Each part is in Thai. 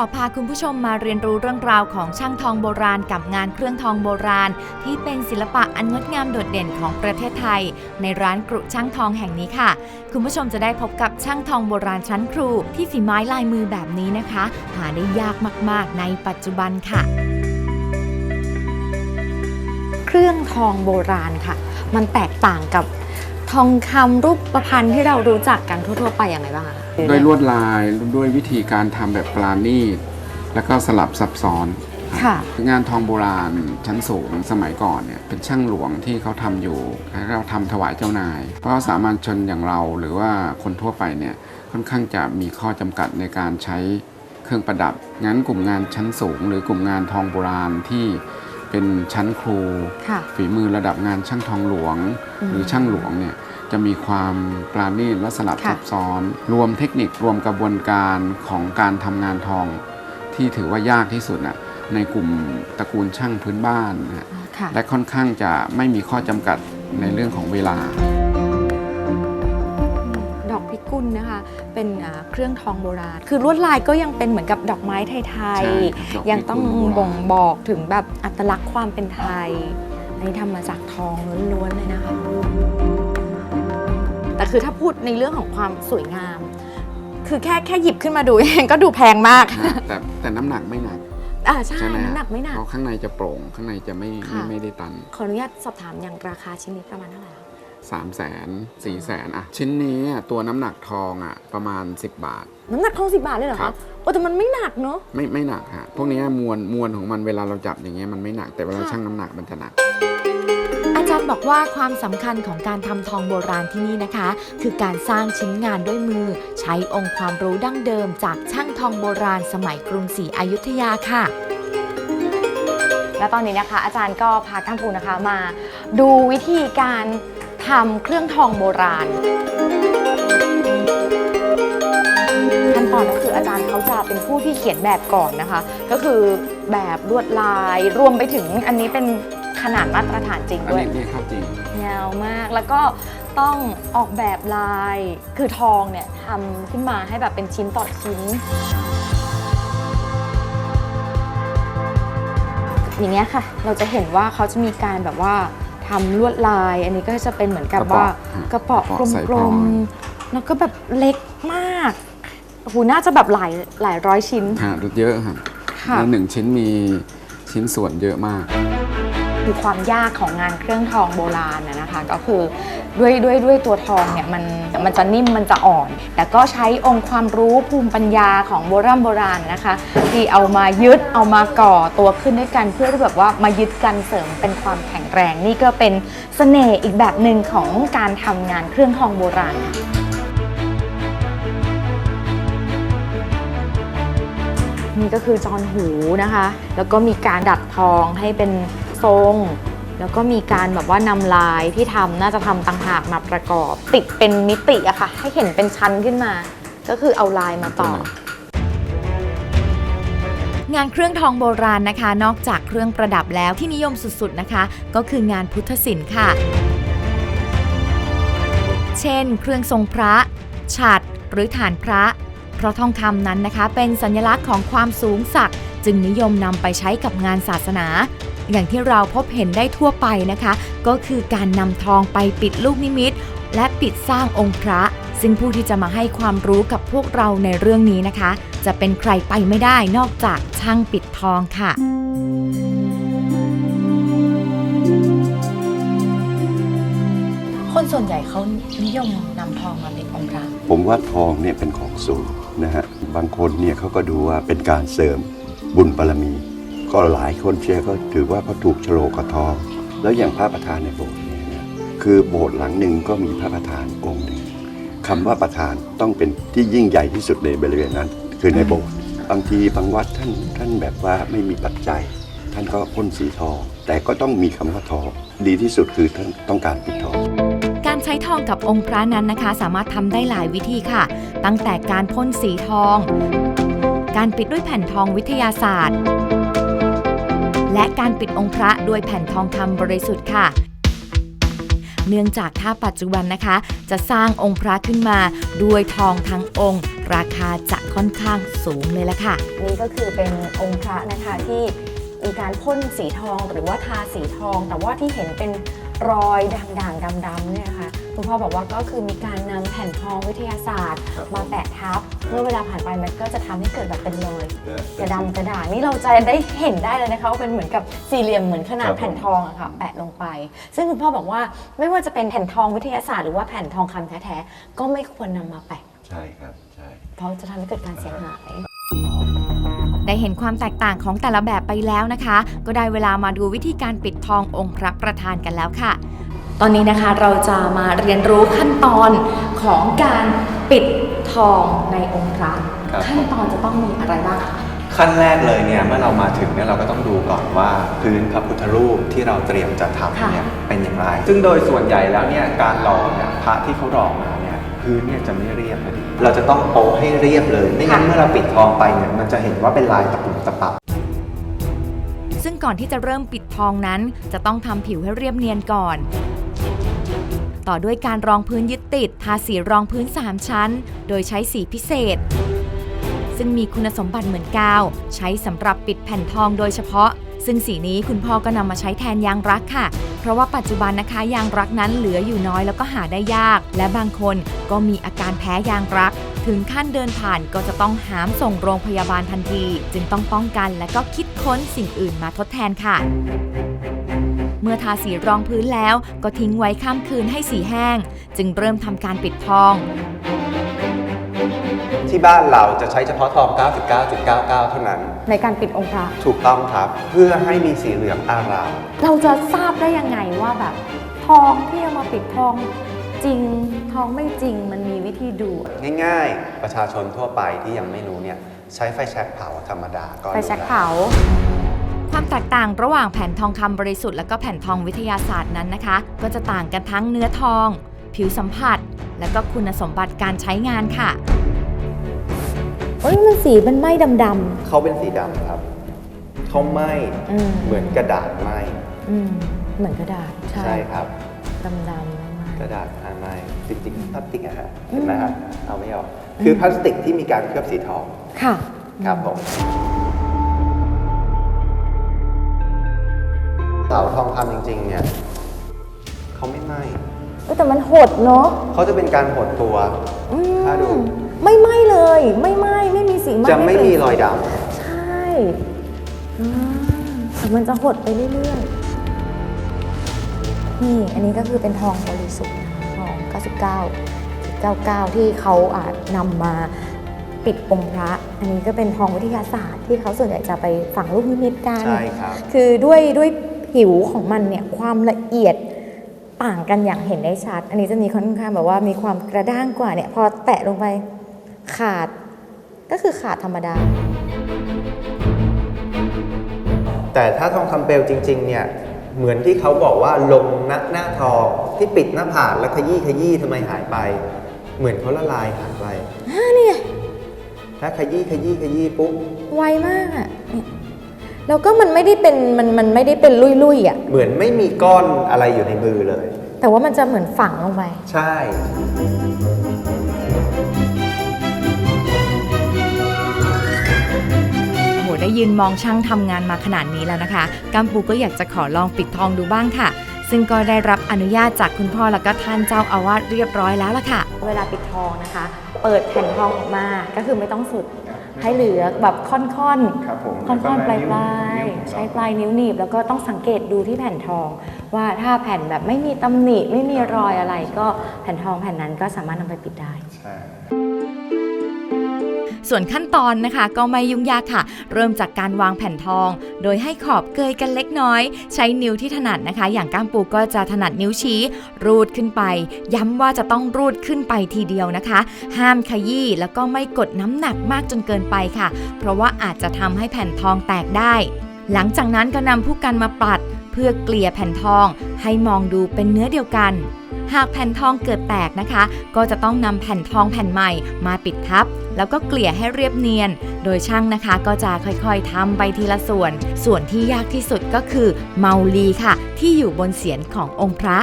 ขอพาคุณผู้ชมมาเรียนรู้เรื่องราวของช่างทองโบราณกับงานเครื่องทองโบราณ ที่เป็นศิลปะอันงดงามโดดเด่นของประเทศไทย ในร้านกรุช่างทองแห่งนี้ค่ะ คุณผู้ชมจะได้พบกับช่างทองโบราณชั้นครู ที่ฝีไม้ลายมือแบบนี้นะคะ หาได้ยากมากๆ ในปัจจุบันค่ะ เครื่องทองโบราณค่ะ มันแตกต่างกับ ทองคำรูปประพันธ์ที่เรารู้จักกันทั่วๆไปอย่างไรบ้างคะด้วยลวดลายด้วยวิธีการทำแบบปราณีตแล้วก็สลับซับซ้อนค่ะงานทองโบราณชั้นสูงสมัยก่อนเนี่ยเป็นช่างหลวงที่เขาทำอยู่แล้วก็ทำถวายเจ้านาย เพราะสามัญชนอย่างเราหรือว่าคนทั่วไปเนี่ยค่อนข้างจะมีข้อจำกัดในการใช้เครื่องประดับ งั้นกลุ่มงานชั้นสูง หรือกลุ่มงานทองโบราณที่เป็นชั้นครูค่ะฝีมือระดับงานช่างทองหลวงอืมหรือช่างหลวงเนี่ย จะมีความปราณีตและสลับค่ะซับซ้อน รวมเทคนิครวมกระบวนการของการทำงานทอง ที่ถือว่ายากที่สุดน่ะในกลุ่มตระกูลช่างพื้นบ้านนะฮะค่ะและค่อนข้างจะไม่มีข้อจำกัดในเรื่องของเวลา ดอกพิกุลนะคะ เป็นอ่าเครื่องทองโบราณ คือลวดลายก็ยังเป็นเหมือนกับดอกไม้ไทยใช่ครับดอกๆยังต้องพิกุลโบราณบ่งบอกถึงแบบอัตลักษณ์ความเป็นไทย อันนี้ทำมาจากทองล้วนๆเลยนะคะ แต่คือถ้าพูดในเรื่องของความสวยงาม คือแค่แค่หยิบขึ้นมาดูเองก็ดูแพงมากนะแต่แต่น้ำหนักไม่หนักอ่าใช่ใช่ไหมฮะน้ำหนักไม่หนักเพราะข้างในจะโปร่งข้างในจะไม่ไม่ค่ะไม่ได้ตัน ขออนุญาตสอบถามอย่างราคาชิ้นนี้ประมาณเท่าไหร่คะ3 0 0แสนสี่แสนอะชิ้นนี้อะตัวน้ำหนักทองอะประมาณ 10 บาท น้ำหนักทองสิบาทเลยเหรอครัคะบโอ้แต่มันไม่หนักเนอะไม่ไม่หนักฮะพวกนี้มวลมวลของมันเวลาเราจับอย่างเงี้ยมันไม่หนักแต่เวลาค่ะชั่งน้ำหนักมันจะหนักอา จารย์บอกว่าความสำคัญของการทำทองโบราณที่นี่นะคะ คือการสร้างชิ้นงานด้วยมือ ใช้องค์ความรู้ดั้งเดิม จากช่างทองโบราณสมัยกรุงศรีอยุธยาค่ะ และตอนนี้นะคะ อาจารย์ก็พากัมพูนะคะมา ดูวิธีการทำเครื่องทองโบราณขั้นตอนก็คืออาจารย์เขาจะเป็นผู้ที่เขียนแบบก่อนนะคะ ก็คือแบบลวดลายรวมไปถึงอันนี้เป็น ขนาดมาตรฐานจริงอันด้วย นี้นี่เข้าจริง ยาวมากแล้วก็ต้องออกแบบลายคือทองเนี่ยทำขึ้นมาให้แบบเป็นชิ้นต่อชิ้น อย่างเงี้ยค่ะ เราจะเห็นว่าเขาจะมีการแบบว่าทำลวดลาย อันนี้ก็จะเป็นเหมือนกับว่ากระเป๋ากระเป๋าใส่กพลลอยมๆแล้วก็แบบเล็กมากโอ้โหน่าจะแบบหลายหลายร้อยชิ้นฮะเยอะครับค่ะในหนึ่งชิ้นมีชิ้นส่วนเยอะมาก คือความยากของงานเครื่องทองโบราณนะนะคะ ก็คือด้วยด้วยด้วยตัวทองเนี่ยมันมันจะนิ่มมันจะอ่อน แต่ก็ใช้องค์ความรู้ภูมิปัญญาของโบราณโบราณนะคะ ที่เอามายึดเอามาก่อตัวขึ้นด้วยกัน เพื่อที่แบบว่ามายึดกันเสริมเป็นความแข็งแรง นี่ก็เป็นเสน่ห์อีกแบบหนึ่งของการทำงานเครื่องทองโบราณนี่ก็คือจอนหูนะคะ แล้วก็มีการดัดทองให้เป็น ทรง แล้วก็มีการแบบว่านำลายที่ทำน่าจะทำต่างหากมาประกอบ ติดเป็นมิติอะค่ะ ให้เห็นเป็นชั้นขึ้นมา ก็คือเอาลายมาต่อ งานเครื่องทองโบราณนะคะ นอกจากเครื่องประดับแล้วที่นิยมสุดๆนะคะ ก็คืองานพุทธศิลป์ค่ะ เช่น เครื่องทรงพระฉัตรหรือฐานพระ เพราะทองคำนั้นนะคะ เป็นสัญลักษณ์ของความสูงสักดิ์จึงนิยมนำไปใช้กับงานศาสนา อย่างที่เราพบเห็นได้ทั่วไปนะคะ ก็คือการนำทองไปปิดลูกนิมิต และปิดสร้างองค์พระ ซึ่งผู้ที่จะมาให้ความรู้กับพวกเราในเรื่องนี้นะคะ จะเป็นใครไปไม่ได้นอกจากช่างปิดทองค่ะคนส่วนใหญ่เขานิยมนำทองมาติดองค์พระผมว่าทองเนี่ยเป็นของสูงนะฮะ บางคนเนี่ยเขาก็ดูว่าเป็นการเสริมบุญบารมี ก็หลายคนเชื่อก็ถือว่าเขาถูกโฉลกกับทอง แล้วอย่างพระประธานในโบสถ์เนี่ยนะคือโบสถ์หลังหนึ่งก็มีพระประธานองค์หนึ่งคำว่าประธานต้องเป็นที่ยิ่งใหญ่ที่สุดในบริเวณนั้น คือในโบสถ์บางทีบางวัดท่านท่านแบบว่าไม่มีปัจจัย ท่านก็พ่นสีทอง แต่ก็ต้องมีคำว่าทองดีที่สุดคือท่านต้องการปิดทองการใช้ทองกับองค์พระนั้นนะคะ สามารถทำได้หลายวิธีค่ะ ตั้งแต่การพ่นสีทอง การปิดด้วยแผ่นทองวิทยาศาสตร์ และการปิดองค์พระด้วยแผ่นทองคำบริสุทธิ์ค่ะเนื่องจากถ้าปัจจุบันนะคะ จะสร้างองค์พระขึ้นมาด้วยทองทั้งองค์ ราคาจะค่อนข้างสูงเลยละค่ะ นี่ก็คือเป็นองค์พระนะคะที่มีการพ่นสีทองหรือว่าทาสีทอง แต่ว่าที่เห็นเป็นรอยด่างๆดำๆเนี่ยนะคะ คุณพ่อบอกว่าก็คือมีการนำแผ่นทองวิทยาศาสตร์ มาแปะทับ เมื่อเวลาผ่านไปมันก็จะทำให้เกิดแบบเป็นรอยกระดำกระด่างนี่เราจะได้เห็นได้เลยนะคะว่าเป็นเหมือนกับสี่เหลี่ยมเหมือนขนาดครับผมแผ่นทองอะค่ะแปะลงไป ซึ่งคุณพ่อบอกว่าไม่ว่าจะเป็นแผ่นทองวิทยาศาสตร์หรือว่าแผ่นทองคำแท้ๆก็ไม่ควรนำมาแปะใช่ครับใช่เพราะจะทำให้เกิดการเสียหายได้เห็นความแตกต่างของแต่ละแบบไปแล้วนะคะ ก็ได้เวลามาดูวิธีการปิดทององค์พระประธานกันแล้วค่ะ ตอนนี้นะคะเราจะมาเรียนรู้ขั้นตอนของการปิดทองในองค์พระครับ ขั้นตอนจะต้องมีอะไรบ้างคะ ขั้นแรกเลยเนี่ยเมื่อเรามาถึงเนี่ยเราก็ต้องดูก่อนว่าพื้นพระพุทธรูปที่เราเตรียมจะทำเนี่ยเป็นอย่างไร ซึ่งโดยส่วนใหญ่แล้วเนี่ยการหล่อเนี่ยพระที่เขาหล่อมาเนี่ยพื้นเนี่ยจะไม่เรียบเลยเราจะต้องโป๊ให้เรียบเลย ไม่งั้นเมื่อเราปิดทองไปเนี่ยมันจะเห็นว่าเป็นลายตะปุ่มตะปับ ซึ่งก่อนที่จะเริ่มปิดทองนั้น จะต้องทำผิวให้เรียบเนียนก่อน ต่อด้วยการรองพื้นยึดติด ทาสีรองพื้น 3 ชั้น โดยใช้สีพิเศษ ซึ่งมีคุณสมบัติเหมือนกาว ใช้สำหรับปิดแผ่นทองโดยเฉพาะ ซึ่งสีนี้คุณพ่อก็นำมาใช้แทนยางรักค่ะ เพราะว่าปัจจุบันนะคะยางรักนั้นเหลืออยู่น้อยแล้วก็หาได้ยาก และบางคนก็มีอาการแพ้ยางรัก ถึงขั้นเดินผ่านก็จะต้องหามส่งโรงพยาบาลทันที จึงต้องป้องกันและก็คิดค้นสิ่งอื่นมาทดแทนค่ะ เมื่อทาสีรองพื้นแล้วก็ทิ้งไว้ข้ามคืนให้สีแห้ง จึงเริ่มทำการปิดทอง ที่บ้านเราจะใช้เฉพาะทอง 99.99 เท่านั้น ในการปิดองค์พระ ถูกต้องครับ เพื่อให้มีสีเหลืองอาราม เราจะทราบได้ยังไงว่าแบบ ทองที่เอามาปิดทองจริง ทองไม่จริงมันมีวิธีดูง่ายๆ ประชาชนทั่วไปที่ยังไม่รู้เนี่ยใช้ไฟแช็กเผาธรรมดาก็ไปรู้แช็คแล้ว เผา ความแตกต่างระหว่างแผ่นทองคำบริสุทธิ์และก็แผ่นทองวิทยาศาสตร์นั้นนะคะ ก็จะต่างกันทั้งเนื้อทอง ผิวสัมผัส และก็คุณสมบัติการใช้งานค่ะเอ้ยมันสีมันไหม้ดำเขาเป็นสีดำครับ เขาไหม้ๆอืมเหมือนกระดาษไหม้อืมเหมือนกระดาษใช่ใช่ครับ ดำๆไม่ไหม้กระดาษผ้าไหม้จริงๆพลาสติกอะฮะเห็นไหมฮะเอาไม่ออก คือพลาสติกที่มีการเคลือบสีทองค่ะ ครับผม เสาทองคำจริงๆเนี่ยเขาไม่ไหม้เอ้ยแต่มันหดเนาะเขาจะเป็นการหดตัว อืมถ้าดู ไม่ไหม้เลย ไม่ไหม้ไม่มีสีไหม้จะไม่มีรอยดใช่อ่าแต่มันจะหดไปเรื่อยๆ นี่อันนี้ก็คือเป็นทองบริสุทธิ์นะคะทอง 99 99 ที่เขาอาจนำมาปิดองค์พระ อันนี้ก็เป็นทองวิทยาศาสตร์ที่เขาส่วนใหญ่จะไปฝังลูกนิมิตกัำน ใช่ครับ คือด้วยด้วย ผิวของมันเนี่ยความละเอียดต่างกันอย่างเห็นได้ชัด อันนี้จะมีค่อนข้างแบบว่ามีความกระด้างกว่าเนี่ยพอแตะลงไปขาดก็คือขาดธรรมดา แต่ถ้าทองคำเปลวจริง ๆ เนี่ยเหมือนที่เขาบอกว่าลงหน้าหน้าทองที่ปิดหน้าผากแล้วขยี้ขยี้ทำไมหายไป เหมือนเขาละลายหายไปเนี่ยถ้าขยี้ขยี้ขยี้ปุ๊บไวมากอะเนี่ย แล้วก็มันไม่ได้เป็นมันมันไม่ได้เป็นลุยๆอะ เหมือนไม่มีก้อนอะไรอยู่ในมือเลย แต่ว่ามันจะเหมือนฝังลงไป ใช่โอ้โหได้ยืนมองช่างทำงานมาขนาดนี้แล้วนะคะกัมปูก็อยากจะขอลองปิดทองดูบ้างค่ะ ซึ่งก็ได้รับอนุญาตจากคุณพ่อแล้วก็ท่านเจ้าอาวาสเรียบร้อยแล้วล่ะค่ะ เวลาปิดทองนะคะ เปิดแผ่นทองออกมา ก็คือไม่ต้องสุด ให้เหลือแบบค่อนๆครับผมค่อนๆปลายปลายนิ้วๆใช้ปลายนิ้วหนีบ แล้วก็ต้องสังเกตดูที่แผ่นทอง ว่าถ้าแผ่นแบบไม่มีตำหนิไม่มีรอยอะไร ก็แผ่นทองแผ่นนั้นก็สามารถนำไปปิดได้ใช่ ส่วนขั้นตอนนะคะก็ไม่ยุ่งยากค่ะ เริ่มจากการวางแผ่นทอง โดยให้ขอบเกยกันเล็กน้อย ใช้นิ้วที่ถนัดนะคะ อย่างก้ามปูก็จะถนัดนิ้วชี้ รูดขึ้นไป ย้ำว่าจะต้องรูดขึ้นไปทีเดียวนะคะ ห้ามขยี้แล้วก็ไม่กดน้ำหนักมากจนเกินไปค่ะ เพราะว่าอาจจะทำให้แผ่นทองแตกได้ หลังจากนั้นก็นำผู้กันมาปัด เพื่อเกลี่ยแผ่นทองให้มองดูเป็นเนื้อเดียวกันหากแผ่นทองเกิดแตกนะคะ ก็จะต้องนำแผ่นทองแผ่นใหม่มาปิดทับ แล้วก็เกลี่ยให้เรียบเนียน โดยช่างนะคะก็จะค่อยๆทำไปทีละส่วน ส่วนที่ยากที่สุดก็คือเมาลีค่ะ ที่อยู่บนเศียรขององค์พระ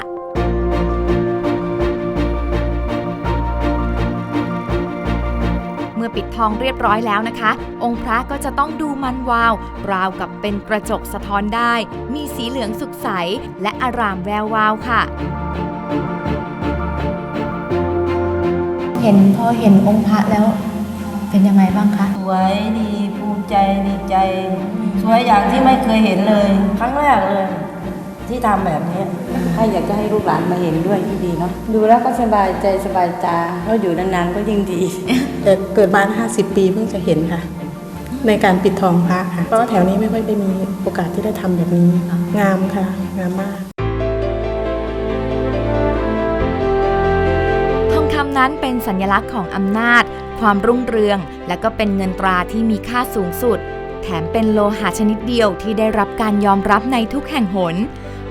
เมื่อปิดทองเรียบร้อยแล้วนะคะ องค์พระก็จะต้องดูมันวาว ราวกับเป็นกระจกสะท้อนได้ มีสีเหลืองสุกใส และอารามแวววาวค่ะ เห็นพอเห็นองค์พระแล้ว เป็นยังไงบ้างคะ สวยดีภูมิใจดีใจ สวยอย่างที่ไม่เคยเห็นเลย ครั้งแรกเลย ที่ทำแบบนี้ให้อยากจะให้ลูกหลานมาเห็นด้วยที่ดีเนาะดูแล้วก็สบายใจสบายตาเราอยู่นานๆก็ยิ่งดี แต่เกิดมา50 ปีเพิ่งจะเห็นค่ะ ในการปิดทองพระค่ะ เพราะว่าแถวนี้ไม่ค่อยได้มีโอกาสที่ได้ทำแบบนี้ งามค่ะ งามมาก ทองคำนั้นเป็นสัญลักษณ์ของอำนาจ ความรุ่งเรือง และก็เป็นเงินตราที่มีค่าสูงสุด แถมเป็นโลหะชนิดเดียวที่ได้รับการยอมรับในทุกแห่งหน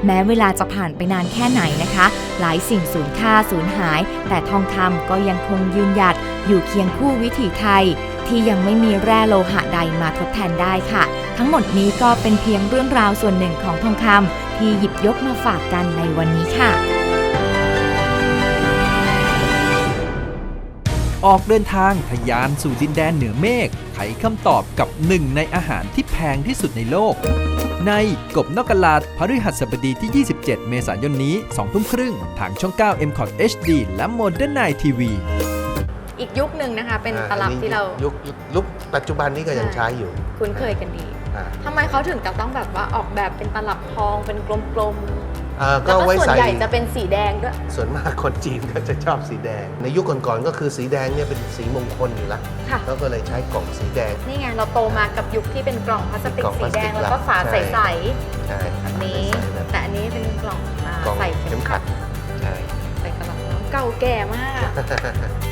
แม้เวลาจะผ่านไปนานแค่ไหนนะคะ หลายสิ่งสูญค่าสูญหาย แต่ทองคำก็ยังคงยืนหยัดอยู่เคียงคู่วิถีไทย ที่ยังไม่มีแร่โลหะใดมาทดแทนได้ค่ะ ทั้งหมดนี้ก็เป็นเพียงเรื่องราวส่วนหนึ่งของทองคำที่หยิบยกมาฝากกันในวันนี้ค่ะ ออกเดินทางทะยานสู่ดินแดนเหนือเมฆไขคำตอบกับหนึ่งในอาหารที่แพงที่สุดในโลก ในกบนอกกลาดพฤหัสบดีที่ 27 เมษายนนี้2ทุ่มครึ่ง ทางช่อง 9 m c o t HD และ Modern Night TV อีกยุคหนึ่งนะคะ เป็นอ่าตลับอันนี้ที่เรายุคยุคยุคปัจจุบันนี้ก็ยังใช้อยู่คุ้นเคยกันดีอ่า ทำไมเขาถึงจะต้องแบบว่าออกแบบเป็นตลับทองเป็นกลม เอ่อๆก็แล้วก็ไว้ส่วนใส่ ใหญ่จะเป็นสีแดงด้วย ส่วนมากคนจีนก็จะชอบสีแดง ในยุคก่อนๆก็คือสีแดงเนี่ยเป็นสีมงคลอยู่แล้วค่ะ เขาก็เลยใช้กล่องสีแดง นี่ไงเราโตมากับยุคที่เป็นกล่องพลาสติกกล่องสีพลาสแดติงกแล้วก็ฝาใช่ ใสใช่ๆแบบนี้ ใส่แบบแต่อันนี้เป็นกล่องอ่ากล่องใส่เข็เข็มมขัขัดดใช่ ใส่ตลับทองเก่าแก่มาก